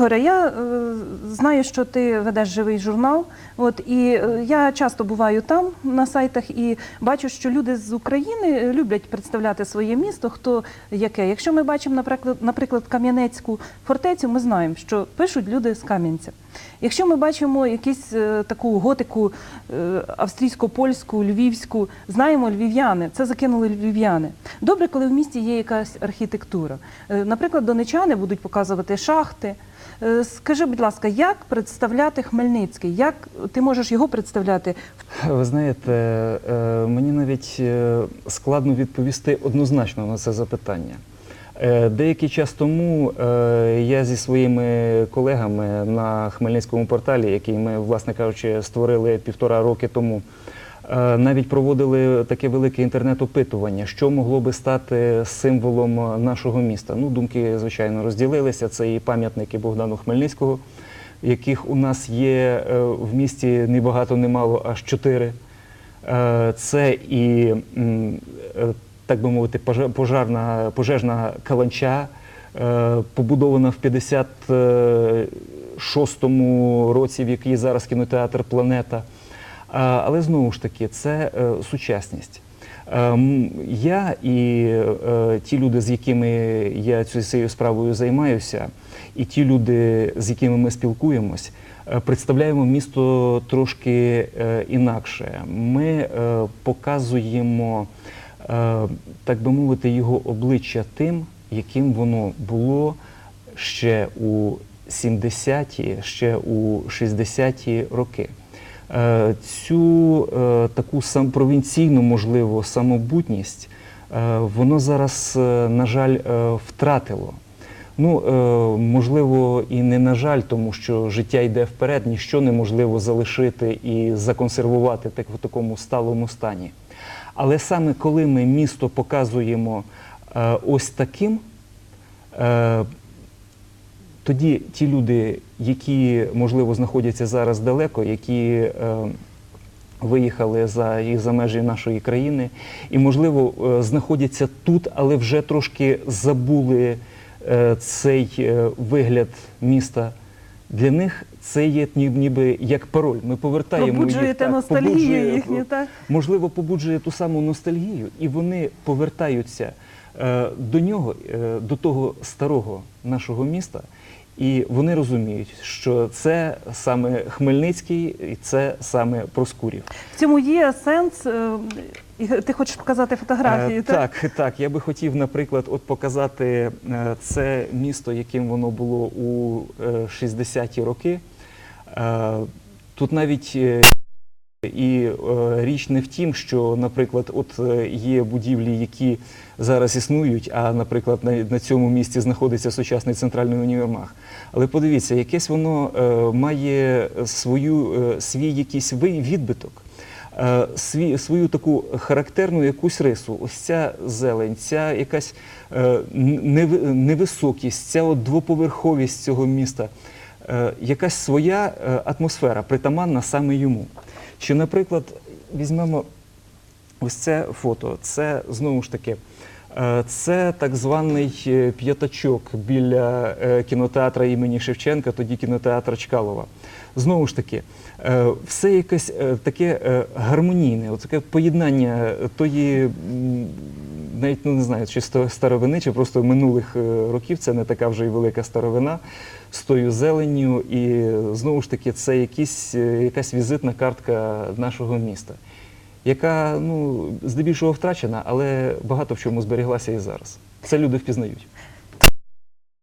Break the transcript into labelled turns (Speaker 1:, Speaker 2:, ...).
Speaker 1: Ігоре, я е, знаю, що ти ведеш живий журнал. От і е, я часто буваю там на сайтах і бачу, що люди з України люблять представляти своє місто, хто яке. Якщо ми бачимо, наприклад, наприклад, Кам'янецьку фортецю, ми знаємо, що пишуть люди з Кам'янця. Якщо ми бачимо якусь е, таку готику е, австрійсько-польську, львівську, знаємо львів'яни, це закинули львів'яни. Добре, коли в місті є якась архітектура. Е, Наприклад, донечани будуть показувати шахти. Е, Скажи, будь ласка, як представляти Хмельницький? Як ти можеш його представляти?
Speaker 2: Ви знаєте, е, мені навіть складно відповісти однозначно на це запитання. Деякий час тому я зі своїми колегами на Хмельницькому порталі, який ми, власне кажучи, створили півтора роки тому, навіть проводили таке велике інтернет-опитування, що могло би стати символом нашого міста. Ну, думки, звичайно, розділилися. Це і пам'ятники Богдану Хмельницького, яких у нас є е, в місті ні багато, ні мало, аж чотири. Е, Це і, е, так би мовити, пожарна, пожежна каланча, е, побудована в 56-му році, в якій зараз кінотеатр Планета. Але знову ж таки, це е, сучасність. Ем, Я і е, ті люди, з якими я цією справою займаюся, і ті люди, з якими ми спілкуємось, е, представляємо місто трошки е, інакше. Ми е, показуємо, е, так би мовити, його обличчя тим, яким воно було ще у 70-ті, ще у 60-ті роки. Е, Цю е, таку сам провінційну, можливо, самобутність е, воно зараз, на жаль, втратило. Ну, можливо, і не на жаль, тому що життя йде вперед, ніщо неможливо залишити і законсервувати так в такому сталому стані. Але саме коли ми місто показуємо ось таким, тоді ті люди, які, можливо, знаходяться зараз далеко, які е, виїхали за, і за межі нашої країни, і, можливо, е, знаходяться тут, але вже трошки забули е, цей е, вигляд міста. Для них це є ні- ніби як пароль. Ми повертаємо їх, так,
Speaker 1: ностальгію
Speaker 2: побуджує-
Speaker 1: їхню, так?
Speaker 2: можливо, побуджує ту саму ностальгію, і вони повертаються е, до нього, е, до того старого нашого міста, і вони розуміють, що це саме Хмельницький, і це саме Проскурів.
Speaker 1: В цьому є сенс. е, Ти хочеш показати фотографії?
Speaker 2: Е, так, так. Я би хотів, наприклад, от показати е, це місто, яким воно було у е, 60-ті роки. Тут навіть і е, річ не в тім, що, наприклад, от е, є будівлі, які зараз існують, а, наприклад, на, цьому місці знаходиться сучасний центральний універмаг. Але подивіться, якесь воно е, має свою, свій якийсь відбиток. Свій, свою таку характерну якусь рису. Ось ця зелень, ця якась нев- невисокість, ця от двоповерховість цього міста, якась своя атмосфера, притаманна саме йому. Чи, наприклад, візьмемо ось це фото, це знову ж таки. е, Це так званий е, п'ятачок біля е, кінотеатра імені Шевченка, тоді кінотеатра Чкалова. Знову ж таки, все якесь таке гармонійне, таке поєднання тої, навіть ну, не знаю, чи старовини, чи просто минулих е, років, це не така вже й велика старовина з тою зеленню. І знову ж таки, це якісь, е, якась візитна картка нашого міста, яка ну, здебільшого втрачена, але багато в чому зберіглася і зараз. Це люди впізнають.